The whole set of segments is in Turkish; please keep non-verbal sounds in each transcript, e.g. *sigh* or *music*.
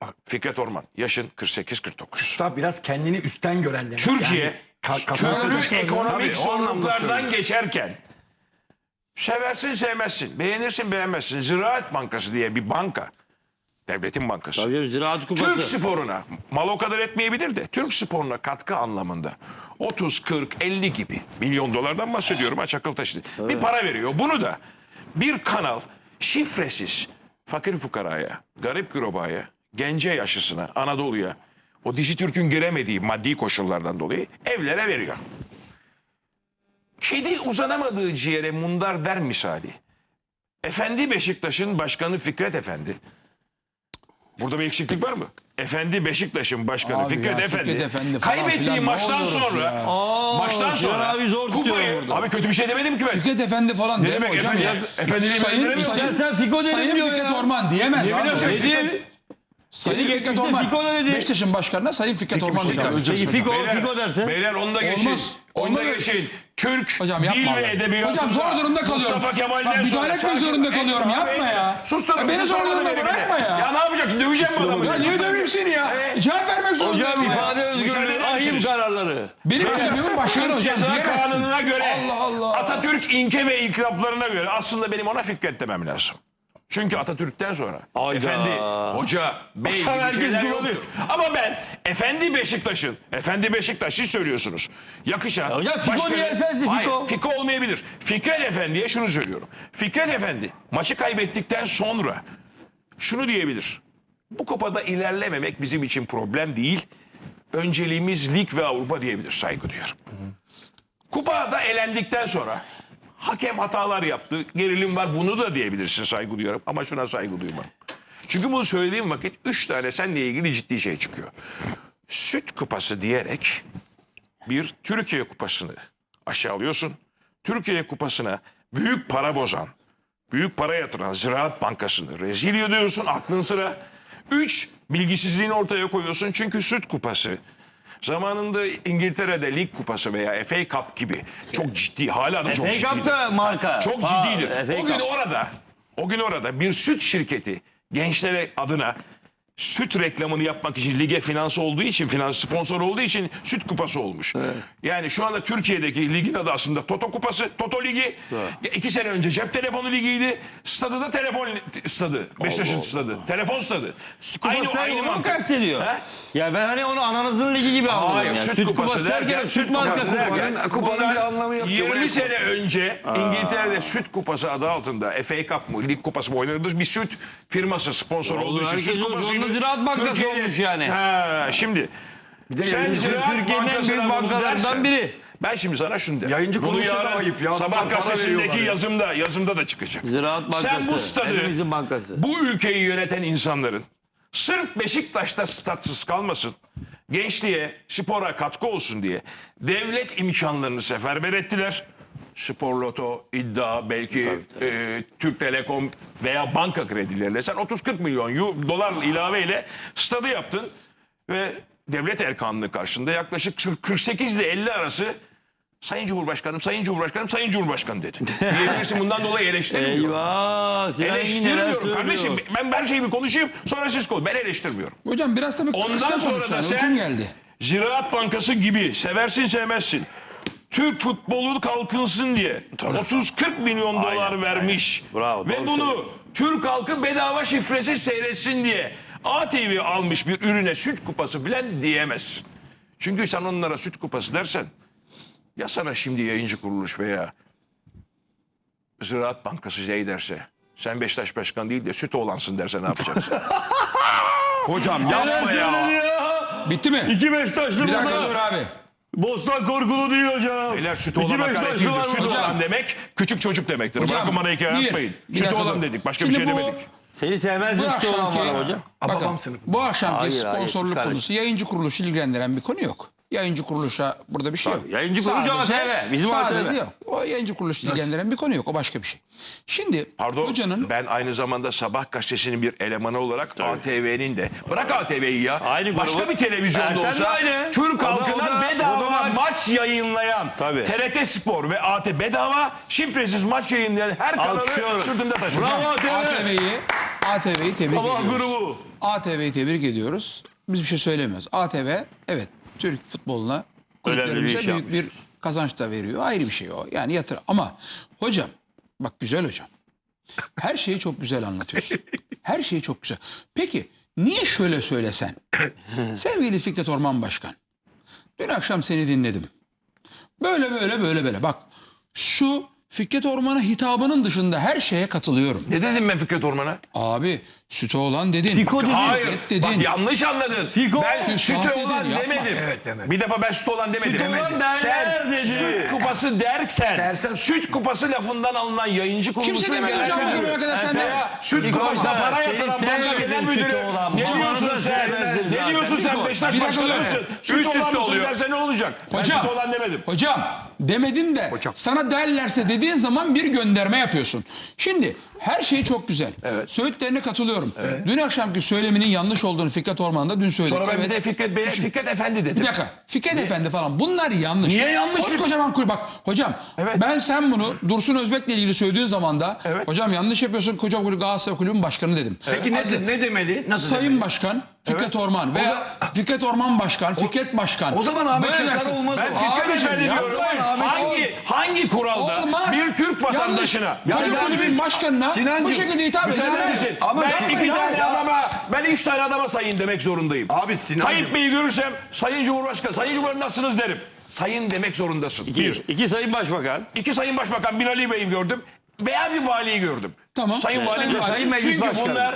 Bak, Fikret Orman yaşın 48-49. Tabii biraz kendini üstten görenler. Türkiye türlü ekonomik söylüyorum. geçerken seversin sevmezsin, beğenirsin beğenmezsin. Ziraat Bankası diye bir banka, devletin bankası. Tabii Ziraat Kupası. Türk sporuna mal o kadar etmeyebilir de Türk sporuna katkı anlamında 30, 40, 50 gibi milyon dolardan bahsediyorum aç akıl taşı. Bir para veriyor. Bunu da bir kanal şifresiz fakir fukaraya, garip gürobaya, gence yaşısına, Anadolu'ya o Dijitürk'ün giremediği maddi koşullardan dolayı evlere veriyor. Kedi uzanamadığı ciğere mundar der misali. Efendi Beşiktaş'ın başkanı Fikret Efendi. Burada bir eksiklik var mı? Efendi Beşiktaş'ın başkanı Abi Fikret ya, Efendi. Fikret Efendi falan kaybettiği filan, ne maçtan oluyoruz sonra ya? Aa, maçtan Sinan sonra abi zor tutuyor kupayı burada. abi kötü bir şey demedim ki ben. Fikret Efendi falan Ne deme demek hocam efendi? ya. Efendiliği Sayın, ben sayın, İstersen Fiko derim sayın diyor Fikret ya. Orman diyemez. Ne abi. biliyorsun? Ne diyeyim? Sayın Seni Fikret Orman. Fiko dedi. Beşiktaş'ın başkanına Sayın Fikret Orman şey hocam. söyleyeceğim. Özür Peki dilerim. Fiko, Fiko derse? Beyler onu da geçin. Olmaz. Onu da Olmaz. geçin. Türk Hocam dil yapma ve abi. edebiyatında Hocam zor durumda kalıyorum. Mustafa Kemal'den Bak, müdahale etmek zorunda kalıyorum. Yapma ya. Susturun. Ya beni zor durumda bırakma bu adamı. Ya niye döveyim seni ya? Cevap vermek zorundayım Hocam ifade özgürlüğü ahim kararları. Benim kalbimin başkanı Türk hocam Ceza. Kanunu'na göre Allah Allah. Atatürk ilke ve inkılaplarına göre aslında benim ona Fikret demem lazım. Çünkü Atatürk'ten sonra Hayda. efendi, hoca, bey gibi şeyler yoktur. Ama ben efendi Beşiktaş'ın, efendi Beşiktaş siz söylüyorsunuz. Yakışan. Ya hocam Fiko niye sensin, Hayır, Fiko? Fiko olmayabilir. Fikret Efendi'ye şunu söylüyorum. Fikret Efendi maçı kaybettikten sonra şunu diyebilir. Bu kupada ilerlememek bizim için problem değil. Önceliğimiz lig ve Avrupa diyebilir. Saygı duyuyorum. Kupada elendikten sonra hakem hatalar yaptı. Gerilim var bunu da diyebilirsin saygı duyuyorum. Ama şuna saygı duymam. Çünkü bunu söylediğim vakit üç tane seninle ilgili ciddi şey çıkıyor. Süt kupası diyerek bir Türkiye kupasını aşağılıyorsun. Türkiye kupasına büyük para bozan, büyük para yatıran Ziraat Bankası'nı rezil ediyorsun aklın sıra. Üç, bilgisizliğini ortaya koyuyorsun çünkü süt kupası zamanında İngiltere'de lig kupası veya FA Cup gibi çok ciddi hala da çok FA ciddiydi. Cup da marka. Çok Ha, ciddiydi. FA O gün Cup. orada o gün orada bir süt şirketi gençlere adına süt reklamını yapmak için lige finansı olduğu için, finans sponsor olduğu için süt kupası olmuş. Yani şu anda Türkiye'deki ligin adı aslında Toto Kupası, Toto Ligi. İki sene önce cep telefonu ligiydi. Stadı da telefon stadı. Beşiktaş'ın stadı. Telefon stadı. Kupası derken onu mu mantık. kastediyor? Ya ben hani onu ananızın ligi gibi anladım. Hayır, yani. süt, Süt kupası, kupası derken derken, süt markası derken. kupanın bir anlamı yok ki, 20 oraya sene önce İngiltere'de süt kupası adı altında FA Cup mı, lig kupası mı oynanırdı. Bir süt firması sponsor olduğu için süt olur. Ziraat Bankası Türkiye'de- olmuş yani. Ha, şimdi sen yayıncı- Ziraat Türkiye'nin en Bankası'na büyük bunu dersen, biri. Ben şimdi sana şunu derim. Yayıncı Bunu yarın ayıp ya. Adamlar Sabah para gazetesindeki veriyorlar ya. yazımda, yazımda da çıkacak. Ziraat Bankası. Sen bu stadı, Hepimizin bankası. bu ülkeyi yöneten insanların sırf Beşiktaş'ta statsız kalmasın, gençliğe, spora katkı olsun diye devlet imkanlarını seferber ettiler. Spor Loto, iddia, belki e, Türk Telekom veya banka kredileriyle sen 30-40 milyon yu- dolar ilaveyle stadı yaptın ve devlet erkanlığı karşında yaklaşık 48 ile 50 arası Sayın Cumhurbaşkanım, Sayın Cumhurbaşkanım, Sayın Cumhurbaşkanım dedi. *laughs* Diyebilirsin bundan dolayı eleştirmiyorum. Eyvah. Eleştirmiyorum söylüyor? kardeşim. Ben her şeyi bir konuşayım sonra siz konuşun. Ben eleştirmiyorum. Hocam biraz tabii Ondan sonra konuş da sen geldi. Ziraat Bankası gibi seversin sevmezsin. Türk futbolu kalkınsın diye 30-40 milyon dolar Aynen, vermiş. aynen. Bravo, Ve bunu. Türk halkı bedava şifresiz seyretsin diye ATV almış bir ürüne süt kupası filan diyemez. Çünkü sen onlara süt kupası dersen ya sana şimdi yayıncı kuruluş veya Ziraat Bankası şey derse sen Beşiktaş Başkan değil de süt oğlansın derse ne yapacaksın? *laughs* Hocam Yapma ya. ya? Bitti mi? İki Beşiktaşlı Bir dakika dur abi. Bostan korkulu değil hocam. Beyler süt İki olan hakaret Beşiktaşlı değildir. var Süt olan demek küçük çocuk demektir. Hocam, Bırakın bana hikaye bir- yapmayın. bir Süt dakika olan dur. dedik. Başka Şimdi bir şey bu- demedik. Seni sevmezdim Bu olan akşamki, var hocam. bakın, Babam sınıfı. bu akşamki Hayır, hayır, sponsorluk kardeşim. konusu yayıncı kuruluşu ilgilendiren bir konu yok. Yayıncı kuruluşa burada bir şey yok. yayıncı kuruluş Sadece- ATV, bizim ATV. yok. O yayıncı kuruluşu ilgilendiren bir konu yok. O başka bir şey. Şimdi Pardon hocanın ben aynı zamanda Sabah gazetesinin bir elemanı olarak ATV'nin de bırak ATV'yi ya. Aynı başka grubu. bir televizyonda Ertem de olsa aynı. Türk O da- halkına o da- o da bedava maç. maç. yayınlayan Tabii. TRT Spor ve AT bedava şifresiz maç yayınlayan her kanalı Alkışlıyorum. sırtında taşır. Bravo ATV. ATV'yi ATV'yi tebrik Sabah ediyoruz. grubu. ATV'yi tebrik ediyoruz. Biz bir şey söylemiyoruz. ATV evet Türk futboluna kulüplerimize iş büyük bir kazanç da veriyor. Ayrı bir şey o. Yani yatır. Ama hocam bak güzel hocam. Her şeyi çok güzel anlatıyorsun. Her şeyi çok güzel. Peki niye şöyle söylesen? *clears throat* Sevgili Fikret Orman Başkan. Dün akşam seni dinledim. Böyle böyle böyle böyle. Bak şu Fikret Orman'a hitabının dışında her şeye katılıyorum. Ne dedim ben Fikret Orman'a? Abi sütü olan dedin. Fiko dedin. Hayır. Fikret dedin. Bak yanlış anladın. Fiko. ben sütü Sahte olan dedin, yapma. demedim. Bir defa ben sütü olan demedim. Sütü olan derler Sen dedi. süt kupası dersen, süt kupası lafından alınan yayıncı kuruluşun Kimse demedi hocam, müdürü. bugüne kadar sen de- Süt kupasına para yatıran banka genel sütü müdürü. Ne diyorsun sen? Ne diyorsun sen? Beşiktaş başkanı mısın? Süt olan mısın derse ne olacak? Ben Hocam. süt olan demedim. Hocam demedin de sana derlerse dediğin zaman bir gönderme yapıyorsun. Şimdi her şey çok güzel. Evet. Söğütlerine katılıyorum. Dün akşamki söyleminin yanlış olduğunu Fikret Orman'da dün söyledik. Sonra ben Evet. bir de Fikret Bey'e Fikret Efendi dedim. Bir dakika. Fikret Efendi falan bunlar yanlış. Niye yanlış? Koskocaman kulüp. Bak hocam Evet. ben sen bunu Dursun Özbek'le ilgili söylediğin zaman da Evet. hocam yanlış yapıyorsun koca kulüp Galatasaray Kulübü'nün başkanı dedim. Peki Aziz, ne, ne demeli? Nasıl Sayın demeli? Başkan Fikret Orman veya Fikret Orman Başkan, Fikret Başkan. o zaman Ahmet Çakar olmaz Ben. Fikret Efendi diyorum. Hangi hangi kuralda Olmaz. bir Türk vatandaşına. Koca kulübün başkanına Sinancım, bu şekilde hitap Müsaade edemez. misin? Ama ben iki tane adama, ben üç tane adama sayın demek zorundayım. Abi Sinancım. Tayyip Bey'i görürsem Sayın Cumhurbaşkanı, Sayın Cumhurbaşkanı nasılsınız derim. Sayın demek zorundasın. İki, Bir. iki sayın başbakan. İki Sayın Başbakan Binali Bey'i gördüm veya bir valiyi gördüm. Tamam. Sayın Evet. Vali Sayın? Sayın Meclis Çünkü Başkanı. bunlar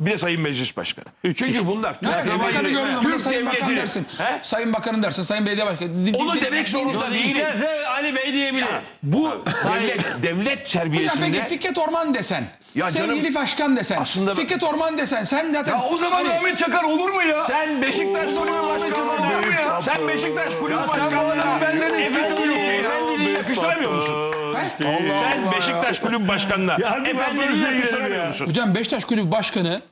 bir de Sayın Meclis Başkanı. Çünkü bunlar Ne Türk Sayın Bakanı devleti- ama Türk Sayın Bakan devleti- dersin. He? Sayın Bakanım dersin, Sayın Belediye Başkanı. Di- Onu di- demek zorunda değilim. İsterse Ali Bey diyebilir. Bu devlet, devlet Hocam terbiyesinde... peki Fikret Orman desen, Ya canım, sevgili başkan desen, aslında ben- Fikret Orman desen sen zaten... Ya o zaman Hani- Ahmet Çakar olur mu ya? Sen Beşiktaş Kulübü Başkanlığı'na, sen Beşiktaş Kulübü Ya Başkanlığı'na benden efendiliği, efendiliği yakıştıramıyor musun? Sen Beşiktaş Kulübü Başkanı'na *laughs* Ya bir efendiliği vapurumuza girelim yakıştıramıyor ya. musun? Hocam Beşiktaş Kulübü Başkanı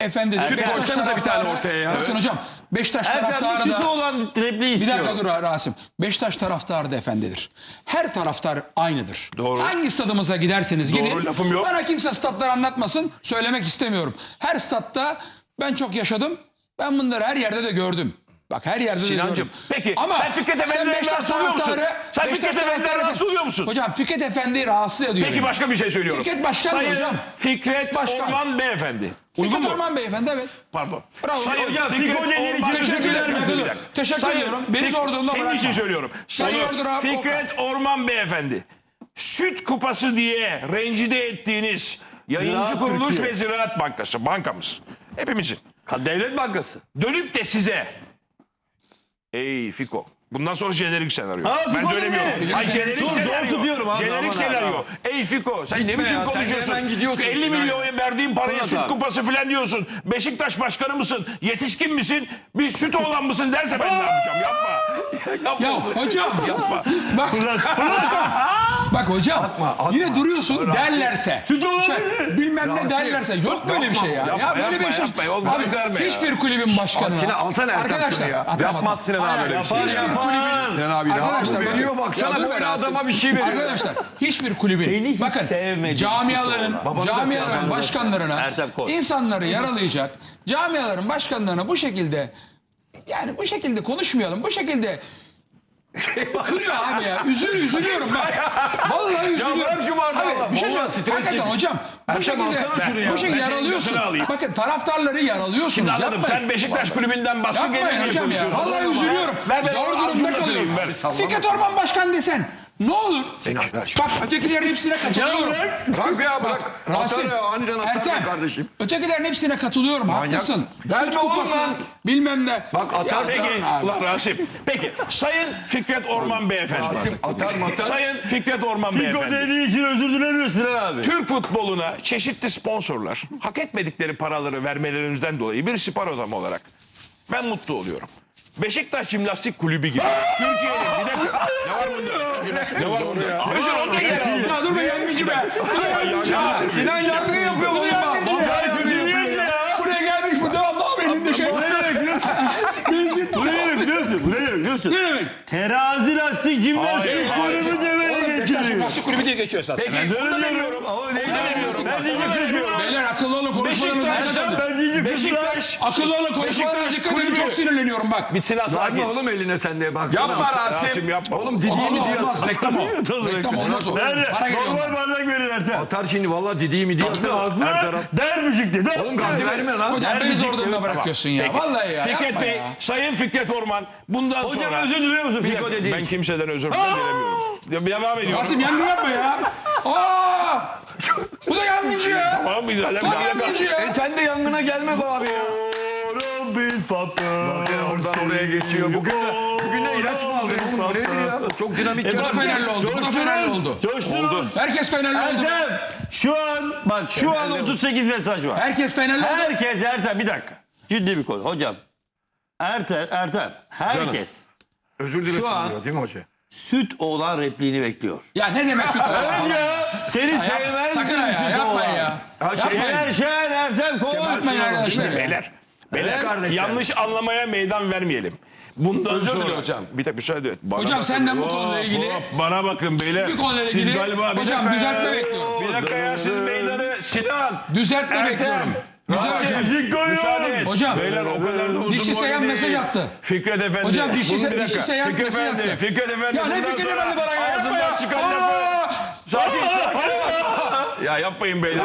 Efendi dedi. Beşiktaş koysanıza bir tane ortaya ya. Bakın hocam Beşiktaş Ertem taraftarı bir da... olan repliği Bir istiyor. dakika dur Rasim. Beşiktaş taraftarı da efendidir. Her taraftar aynıdır. Doğru. Hangi stadımıza giderseniz Doğru, gidin. lafım yok. Bana kimse statları anlatmasın. Söylemek istemiyorum. Her statta ben çok yaşadım. Ben bunları her yerde de gördüm. Bak her yerde de Sinancım, peki, sen Fikret Efendi'den Beşiktaş rahatsız oluyor musun? Sen Fikret Efendi'den taraftarı- rahatsız oluyor musun? Hocam Fikret Efendi'yi rahatsız ediyor. Peki beni. başka bir şey söylüyorum. Fikret Başkan Sayın hocam. Fikret Başkan. Orman Beyefendi. Uygun Fikret mu? Orman Beyefendi evet. Pardon. Bravo. Sayın Hocam, Fikret Orman-. Bir dakika. Teşekkür ediyorum. Beni zor durumda Senin bırakma. için söylüyorum. Sayın Fikret Orman Beyefendi. Süt kupası diye rencide ettiğiniz yayıncı Ziraat kuruluş Türkiye. ve Ziraat Bankası, bankamız. Hepimizin. Devlet Bankası. Dönüp de size Ey Fiko. Bundan sonra jenerik senaryo. Ha, ben Fiko söylemiyorum. dedi. Ay jenerik Dur, zor senaryo. tutuyorum abi, Jenerik aman senaryo. abi. Ey Fiko sen ne biçim ya, sen konuşuyorsun? hemen gidiyorsun. 50 milyon verdiğin paraya Fırat süt abi. kupası falan diyorsun. Beşiktaş başkanı mısın? Yetişkin misin? Bir süt oğlan mısın derse ben ne yapacağım? Yapma. Yapma. Ya hocam. Yapma. Bak, *laughs* bak hocam yine duruyorsun derlerse. Süt olan Şey, bilmem ne derlerse. Yok böyle bir şey ya. yapma, ya böyle yapma, bir şey. yapma, olmaz Abi, verme ya. hiçbir kulübün başkanı. Sinan, alsana Ertem Arkadaşlar. şunu ya. atma, Yapmaz atma. Sinan Hayır, abi öyle bir şey. Hiçbir kulübün. Sinan abi ne Arkadaşlar yapıyor? bakın. Veriyor baksana Ya dur bu be adama bir şey veriyor. Arkadaşlar hiçbir kulübün. Seni hiç bakın sevmediğim camiaların, camiaların başkanlarına Ertem Koç. insanları yaralayacak. Camiaların başkanlarına bu şekilde yani bu şekilde konuşmayalım. Bu şekilde Kırıyor abi ya. Üzül, üzülüyorum bak. Vallahi üzülüyorum. bırak şu bardağı Abi, bir şey Vallahi söyleyeyim. stres Hakikaten çekiyor. hocam. Bu şekilde, alsana şunu ya. bu şekilde Ben senin yaralıyorsun. alayım. Bakın taraftarları yaralıyorsunuz. Şimdi anladım. Yapmayın. Sen Beşiktaş kulübünden baskı Yapmayın geliyor diye hocam ya. konuşuyorsun. Vallahi üzülüyorum. Ver, ver, Zor durumda da kalıyorum. ver. Fikret Orman Başkan desen ne olur? Bak ötekilerin hepsine katılıyorum. Bırak ya bırak. Rasim, Atar ya aniden atar Ertem, kardeşim. ötekilerin hepsine katılıyorum. Haklısın. Verme Süt kupası, bilmem ne. Bak atar Peki, ulan Rasim. Peki, Sayın Fikret Orman Beyefendi. Atar matar. Sayın Fikret Orman Fiko Beyefendi. dediği için özür dilemiyor Sinan abi. Türk futboluna çeşitli sponsorlar hak etmedikleri paraları vermelerimizden dolayı bir spor adamı olarak ben mutlu oluyorum. Beşiktaş Jimnastik Kulübü gibi. Türkiye'nin bir dakika. *laughs* Ne var bunda? Ne var bunda? Özür onu da geri aldım. Ya dur be yangıncı be. Sinan yangın yapıyor bunu. Ya kötü niyetle ya. Buraya gelmiş bu devamlı abi elinde şey. Bu ne demek biliyor musun? Bu ne demek biliyor musun? Bu ne demek biliyor musun? Ne demek? Terazi lastik jimnastik kulübü demeye. Beşiktaş Basket Kulübü diye geçiyor zaten. Peki bunu demiyorum. Ama ne demiyorum. Ben diyeceğim kız Beyler akıllı olun konuşmalarınızı Beşiktaş, dikkat edin. Ben diyeceğim Beşiktaş. Akıllı olun Beşiktaş dikkat edin. kulübü. Çok sinirleniyorum bak. Bitsin Verme sakin. oğlum eline sen de bak. Yapma Rasim. Yapma. Oğlum Didi'yi mi Olmaz diyor? olmaz reklam o. Reklam olmaz o. Nerede? Normal bardak verin Ertem. Atar şimdi valla Didi'yi mi diyor? Taraf. haklı. Dermişik dedi. Oğlum gazı verme lan. Hocam beni zor durumda bırakıyorsun ya. Vallahi ya. Fikret Bey. Sayın Fikret Orman bundan Hocam sonra... özür diliyor musun Bir dediğin ben kimseden özür dilemiyorum. Devam ediyorum. Rasim yangın yapma ya. *laughs* Aa! Bu da yangıncı ya. Tamam mı? Hala Tam bir dakika. yangıncı ya. E sen de yangına gelme be abi ya. Bir fatır. Oradan oraya geçiyor. Bugün de, bugün de ilaç mı aldın oğlum? Bu nedir ya? Çok dinamik E ya. bak, Fenerli oldu, bu da Fenerli oldu. Coştunuz. Herkes Fenerli oldu. Ertem şu an bak şu an 38 mesaj var. Herkes Fenerli oldu. Herkes Ertem bir dakika. Ciddi bir konu. Hocam. Ertem, Ertem. Herkes Özür dilesin Şu an- diyor değil mi hoca? Süt olan repliğini bekliyor. Ya ne demek süt olan? Evet ya. Seni sevmez Sakın ya süt yapmayın olan. ya. Ha şey Şener Şen Ertem koy. Yapmayın arkadaşlar. Ya. beyler, beyler kardeşler. yanlış anlamaya meydan vermeyelim. Bundan Özür sonra... hocam. Bir dakika müsaade et. Bana Hocam bakın. senden bu konuyla ilgili- hop, bana bakın beyler. Bir konuyla Siz ilgili galiba... bir hocam dakika düzeltme ya. bekliyorum. Bir dakika ya siz meydanı Sinan. Düzeltme Ertem. bekliyorum. Koyuyor. Müsaade et. Hocam. Beyler o kadar da uzun Dişçi boylu Seyhan değil. mesaj attı. Fikret Efendi. Hocam dişçi Bunu Se- bir dakika. dişçi Seyhan Fikret mesaj Efendi. attı. Fikret Efendi. Ya ne bundan Fikret sonra Efendi bana ya, yapma Ağzından ya. çıkan lafı. Sakin sakin. Ya yapmayın beyler.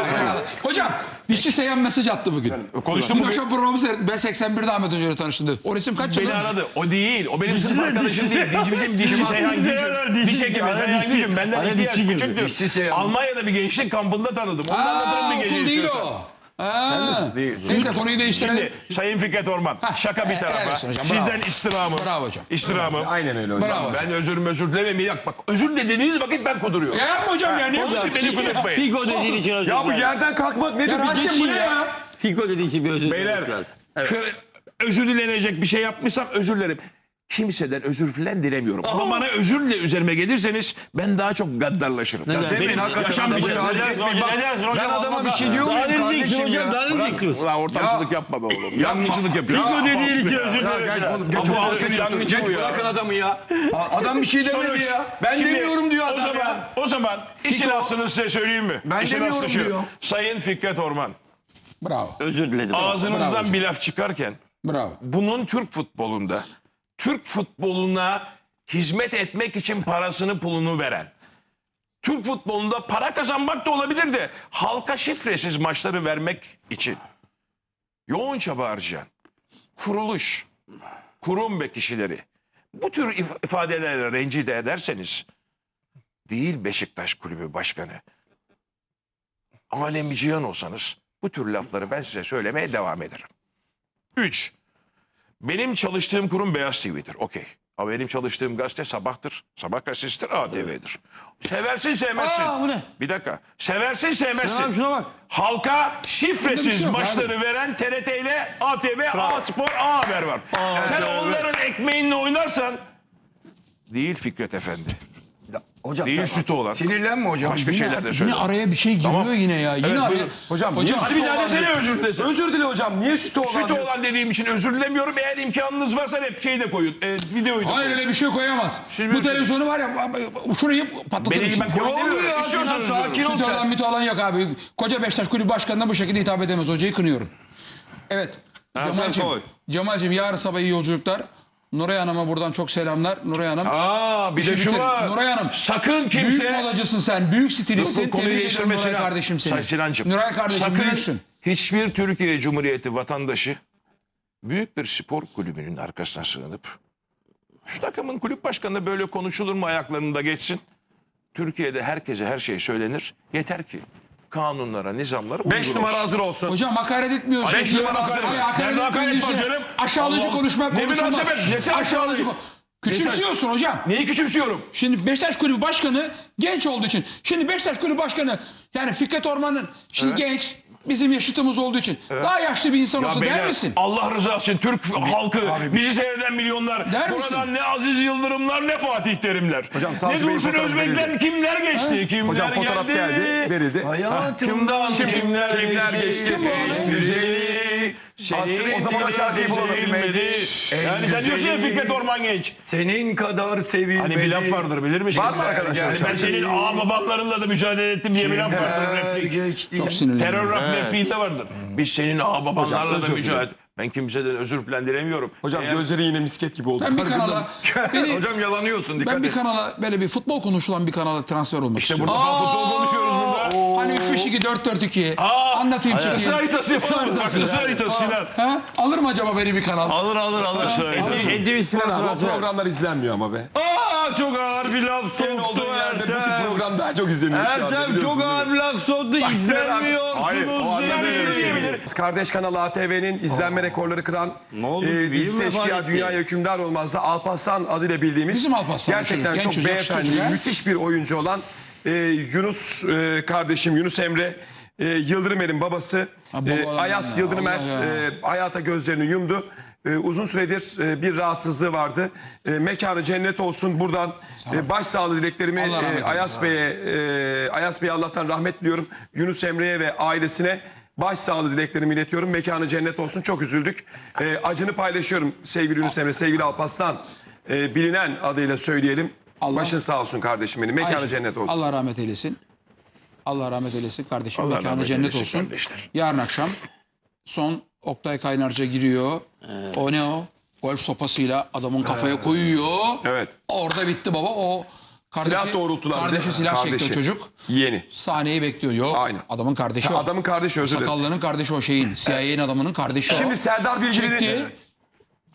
Hocam dişçi Seyhan mesaj attı bugün. Konuştum Dün bugün. akşam programı seyrettim. Ben 81'de Ahmet Hoca ile tanıştım. O resim kaç Beni yılı? aradı. O değil. O benim sınıf Dişçi- arkadaşım dişçi- değil. Diş, bizim dişçi Seyhan Dişçi- Gücüm. dişçi- Diş hekimi Seyhan dişçi- Gücüm. Benden iki yaş dişçi küçüktür. Dişçi. Almanya'da bir gençlik kampında tanıdım. Onu anlatırım bir gece okul değil istiyorsan. o. Ha. Neyse konuyu değiştirelim. Şimdi Sayın Fikret Orman şaka bir helal tarafa. olsun hocam, bravo. Sizden istirhamım. Bravo hocam. İstirhamım. Aynen öyle hocam. Bravo. Ben özür özür dilemeyeyim. Bak özür de dediğiniz vakit ben kuduruyorum. Ya yapma hocam ya. Ne Onun için beni kudurtmayın. Fiko dediğin için özür Ya bu dilerim. yerden kalkmak nedir? Ya Bir Rasim geçin bu ne ya? Fiko dediği için bir özür Beyler dilemesi lazım. kır- özür dilenecek bir şey yapmışsam özür dilerim. Kimseden özür filan dilemiyorum. Ama bana özürle üzerime gelirseniz ben daha çok gaddarlaşırım. Ne Ya dersin? Benim hakikaten yaşam adamı hocam? Ben adama bir şey diyor muyum Daha ne kardeşim diyeceksin ya? hocam? Daha ne diyeceksiniz? Ulan ortamcılık yapma be oğlum. Yangıncılık yapıyor. Fiko dediğin için özür geç Ama yangıncı otur. bu ya. Bırakın adamı ya. Adam bir şey demedi Sonuç. ya. Ben Şimdi demiyorum diyor o adam zaman, ya. O zaman işin aslını size söyleyeyim mi? Ben işin demiyorum aslı şu. diyor. Sayın Fikret Orman. Bravo. Özür diledim. Ağzınızdan bir laf çıkarken Bravo. bunun Türk futbolunda Türk futboluna hizmet etmek için parasını pulunu veren Türk futbolunda para kazanmak da olabilir de halka şifresiz maçları vermek için yoğun çaba harcayan kuruluş, kurum ve kişileri bu tür if- ifadelerle rencide ederseniz değil Beşiktaş Kulübü Başkanı alemi olsanız bu tür lafları ben size söylemeye devam ederim. 3. Benim çalıştığım kurum Beyaz TV'dir. Okey. Ama benim çalıştığım gazete Sabah'tır. Sabah gazetesidir ATV'dir. Seversin sevmezsin. Aa, bu ne? Bir dakika. Seversin sevmezsin. Şuna bak. Halka şifresiz şey maçları veren TRT ile ATV, A Spor, A Haber var. Sen onların ekmeğinle oynarsan değil Fikret Efendi. Hocam Değil tamam. sütü olan. Sinirlenme hocam. Başka Yine- şeyler de Yine söyle. araya bir şey giriyor Tamam. yine ya. Yine Evet, araya. buyurun. Hocam, Hocam Hadi bir daha desene özür dilesin. Özür dile hocam. Niye sütü olan Sütü diyorsun? olan dediğim için özür dilemiyorum. Eğer imkanınız varsa hep şey de koyun. E, videoyu da Hayır koyun. öyle bir şey koyamaz. Siz Bu televizyonu var ya şurayı patlatırım. Beni ben koyun demiyorum. ya? İstiyorsanız sakin ol. Sütü olan mütü olan yok abi. Koca Beşiktaş Kulübü Başkanı'na bu şekilde hitap edemez. Hocayı kınıyorum. Evet. Ertem Cemal'cim. Cemal'cim yarın sabah iyi yolculuklar. Nuray Hanım'a buradan çok selamlar. Nuray Hanım. Aa bir de şu var. Nuray Hanım. Sakın Büyük kimse modacısın sen. Büyük stilistsin. Dur, konuyu değiştirme Nuray kardeşim seni. Sinancığım. Nuray kardeşim Sakın büyüksün. hiçbir Türkiye Cumhuriyeti vatandaşı büyük bir spor kulübünün arkasına sığınıp şu takımın kulüp başkanı böyle konuşulur mu ayaklarında geçsin. Türkiye'de herkese her şey söylenir. Yeter ki kanunlara, nizamlara 5 uygun numara hazır olsun. Hocam hakaret etmiyorsun. Beş numara hakaret. Hayır, hakaret Nerede hakaret etmiyorsun. var canım? Aşağılayıcı Allah- konuşma Ne konuşulmaz. münasebet, nesi Aşağılayıcı Küçümsüyorsun hocam. Neyi küçümsüyorum? Şimdi Beşiktaş Kulübü Başkanı genç olduğu için. Şimdi Beşiktaş Kulübü Başkanı yani Fikret Orman'ın şimdi genç bizim yaşıtımız olduğu için daha yaşlı bir insan Ya olsa der beyler, misin? Allah rızası için Türk halkı, bizi seyreden milyonlar. Der Buradan misin? ne Aziz Yıldırımlar ne Fatih Terimler. Hocam, ne Dursun Özbekler kimler geçti? Kimler Hocam fotoğraf geldi, verildi. Kimden kimler, kimler geçti? En güzeli bilmedi. Hasret o zaman o şarkıyı bilmedi. Yani sen diyorsun ya Fikret Orman Genç. Senin kadar sevilmedi. Hani bir laf vardır bilir misin? Var mı arkadaşlar? Yani ben senin ağ babalarınla da mücadele ettim diye bir laf vardır replik. Geçti. Çok sinirlendim. Terör rap repliğinde vardır. Biz senin ağ babalarla da mücadele Ben kimseden özür falan dilemiyorum. Hocam Eğer- gözleri yine misket gibi oldu. Ben bir kanala, *laughs* beni, Hocam yalanıyorsun dikkat ben bir et. kanala böyle bir futbol konuşulan bir kanala transfer olmak İşte istiyorum. burada falan futbol konuşuyoruz. Hani 3-5-2, 4-4-2. Aa, Anlatayım Kısa çıkayım. haritası yapalım. Bak kısa haritası Sinan. Ha? Alır mı acaba beni bir kanal? Alır alır alır. Kısa haritası. Edil Sinan Ama o transfer. programlar izlenmiyor ama be. Aa çok ağır bir laf Senin soktu olduğun yerde bu Ertem. program daha çok izleniyor şu anda. Ertem biliyorsun çok değil mi? ağır bir laf soktu. Hayır, o İzlenmiyorsunuz anlamda söylüyor. Kardeş kanal ATV'nin izlenme rekorları kıran Ne oldu? e, dizisi vefat etti? Dünyaya Hükümdar Olmaz'da Alparslan adıyla bildiğimiz Bizim Alparslan gerçekten çocuk, genç çok çocuk, beyefendi, çocuk, müthiş bir oyuncu olan e, Yunus e, kardeşim Yunus Emre e, Yıldırımer'in babası Ha, baba e, Ayas ya, Yıldırımer Allah ya. e, hayata gözlerini yumdu. E, uzun süredir e, bir rahatsızlığı vardı. E, mekanı cennet olsun. Buradan e, başsağlığı dileklerimi Allah rahmet e, eylesin. Ayas Bey'e e, Ayas Bey'e Allah'tan rahmet diliyorum. Yunus Emre'ye ve ailesine başsağlığı dileklerimi iletiyorum. Mekanı cennet olsun. Çok üzüldük. E, acını paylaşıyorum sevgili Yunus Emre, sevgili Alpaslan. E, bilinen adıyla söyleyelim. Allah- Başın sağ olsun kardeşim benim. Mekanı Ayşe, cennet olsun. Allah rahmet eylesin. Allah rahmet eylesin kardeşim. Allah Mekanı rahmet cennet eylesin olsun. kardeşler. Yarın akşam son Oktay Kaynarca giriyor. O ne o? Golf sopasıyla adamın kafaya koyuyor. Evet. Orada bitti baba. O kardeşi, Silah de. Kardeşi silah o çocuk. Yeğeni. Sahneyi bekliyor. Yok. Aynen. Adamın kardeşi o. Adamın kardeşi özür dilerim. Sakallının kardeşi o şeyin. CIA'nin adamının kardeşi o. Şimdi Serdar Bilgili'nin... Çekti.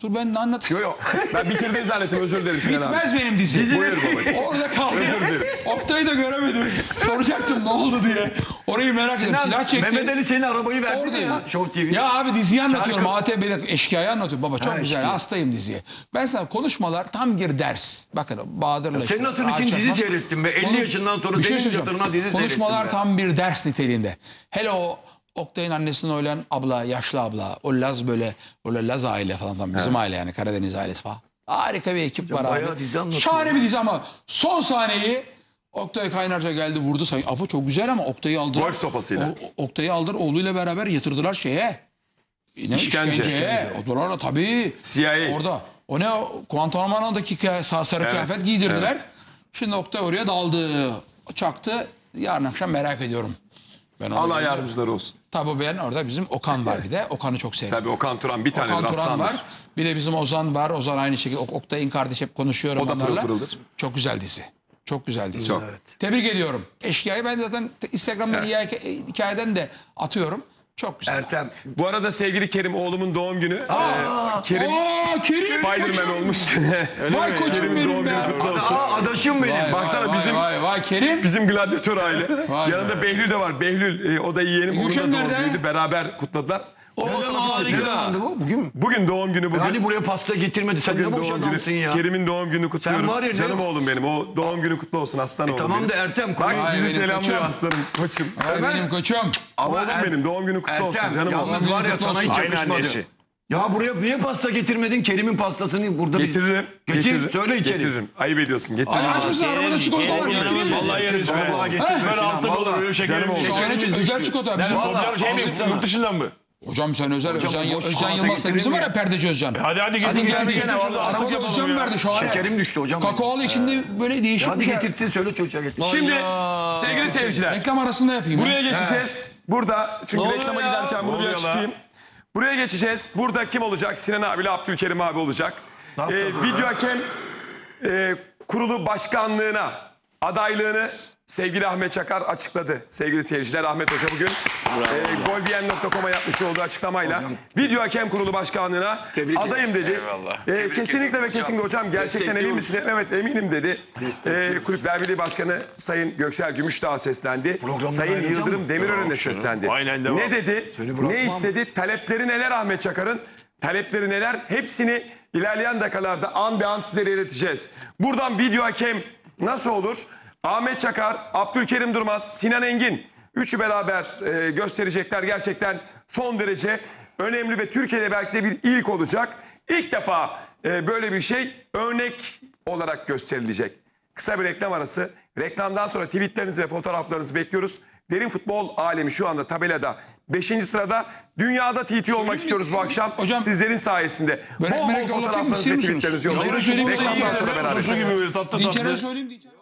Dur ben de anlatayım. Yok yok. Ben bitirdiğini zannettim. Özür dilerim Sinan abi. Bitmez benim dizi. Buyur babacığım. Orada kaldı. Özür dilerim. Oktay'ı da göremedim. Soracaktım ne oldu diye. Orayı merak ettim. Silah çekti. Mehmet Ali senin arabayı verdi Orada mi ya? Show TV. Ya abi diziyi anlatıyorum. ATV'de eşkıyayı anlatıyorum. Baba çok güzel. Hastayım diziye. Ben sana konuşmalar tam bir ders. Bakın Bahadır'la. Senin hatırın için dizi seyrettim be. 50 yaşından sonra Bir şey senin söyleyeceğim. hatırına dizi Konuşmalar seyrettim be. tam bir ders niteliğinde. Hele o Oktay'ın annesini oynayan abla, yaşlı abla. O Laz böyle, öyle Laz aile falan. Tam bizim aile yani Karadeniz ailesi falan. Harika bir ekip var bayağı abi. dizi. Şahane bir dizi ama son sahneyi Oktay Kaynarca geldi vurdu. Apo çok güzel ama Oktay'ı aldılar. Golf sopasıyla. O- Oktay'ı aldır oğluyla beraber yatırdılar şeye. Ne, İşkence. işkenceye. Odalarla tabii. CIA. Orada. O ne o Guantanamo'daki sarı Evet, kıyafet giydirdiler. evet. Şimdi Oktay oraya daldı. Çaktı. Yarın akşam merak ediyorum. Ben Allah oraya- yardımcıları olsun. Tabii ben orada bizim Okan var bir de. Okan'ı çok severim. Tabii Okan Turan bir tanedir Okan Turan aslandır. var. Bir de bizim Ozan var. Ozan aynı şekilde. Ok- Oktay'ın kardeşi hep konuşuyorum O da pırıl onlarla. pırıldır. Çok güzel dizi. Çok güzel dizi. Çok. Tebrik ediyorum. Eşkıya'yı ben zaten te- Instagram'da hikaye- hikayeden de atıyorum. Çok güzel. Ertem. Bu arada sevgili Kerim oğlumun doğum günü. Ee, Kerim Aa, Kerim Spider-Man olmuş. *laughs* Vay koçum Kerim'in benim doğum be. günü kutlu olsun. Aa adaşım benim. Vay, Baksana vay, bizim- Vay vay Kerim. Bizim gladyatör aile. Vay Yanında be. Behlül de var. Behlül e, o da yeğenim. Onun Gülşen da doğum nerede? günüydü. Beraber kutladılar. Ne zaman, ne çekiyor. zamandı bu? Bugün mü? Bugün doğum günü bugün. Hani buraya pasta getirmedi. Sen ne boş adamsın ya. Kerim'in doğum günü kutluyorum. var ya, ne- Canım oğlum benim. O doğum günü kutlu olsun aslan oğlum Tamam benim. da Ertem. Bak Vay bizi selamlıyor koçum. aslanım koçum. Vay benim koçum. Ama Oğlum Er- benim doğum günü kutlu olsun Ertem, canım oğlum. yalnız var ya sana olsun. hiç yakışmadı. Ya buraya niye pasta getirmedin? Kerim'in pastasını burada. Getiririm. Getir, getiririm, söyle içeri. Getiririm. Ayıp ediyorsun. Getiririm. Aç mısın arabada çikolata var mi? Vallahi yeriz. Vallahi getir. Ben altın olur öyle şekerim olur. olsun. Çikolata, özel çikolata. Bizim Vallahi şey mi? Yurt dışından mı? Hocam sen özel Özcan, boş Özcan çikolata Yılmaz'la bizim var ya perdeci Özcan. Hadi hadi. Hadi getir, gel getir gene şurada, vallahi. artık Arabada yapalım Özcan ya. verdi şahane. Şekerim düştü hocam. Kakaolu içinde böyle değişik Hadi bir şey. getirtin söyle çocuğa getir. Şimdi sevgili seyirciler. Reklam arasında yapayım. Buraya geçeceğiz. Burada çünkü oluyor reklama ya? giderken bunu Ne bir oluyor lan? açıklayayım. Buraya geçeceğiz. Burada kim olacak? Sinan abiyle Abdülkerim abi olacak. Ee, yapacağız orada? video hakem e, kurulu başkanlığına adaylığını sevgili Ahmet Çakar açıkladı. Sevgili seyirciler Ahmet Hoca bugün e, golbiyen.com'a yapmış olduğu açıklamayla video hakem kurulu başkanlığına Tebrik adayım dedi. Eyvallah. E, kesinlikle ve kesinlikle hocam gerçekten emin misin? Evet eminim dedi. E, Kulüpler Birliği Başkanı Sayın Göksel Gümüşdağ seslendi. Programdan Sayın ayrılacak Yıldırım mı? Demirören'e Yok canım. seslendi. Aynen devam. Ne dedi? Seni bırakmam. Ne istedi? Talepleri neler Ahmet Çakar'ın? Talepleri neler? Hepsini ilerleyen dakikalarda an be an sizlere ileteceğiz. Buradan video hakem nasıl olur? Ahmet Çakar, Abdülkerim Durmaz, Sinan Engin. Üçü beraber e, gösterecekler. Gerçekten son derece önemli ve Türkiye'de belki de bir ilk olacak. İlk defa e, böyle bir şey örnek olarak gösterilecek. Kısa bir reklam arası. Reklamdan sonra tweetlerinizi ve fotoğraflarınızı bekliyoruz. Derin futbol alemi şu anda tabelada 5. sırada. Dünyada TT olmak istiyoruz bu akşam. Hocam- Sizlerin sayesinde. Börek bol bol merek anlatayım mı? fotoğraflarınızı İstiyor ve musunuz? tweetlerinizi yollayın. Reklamdan sonra beraberiz. Tatlı. söyleyeyim Dinçer.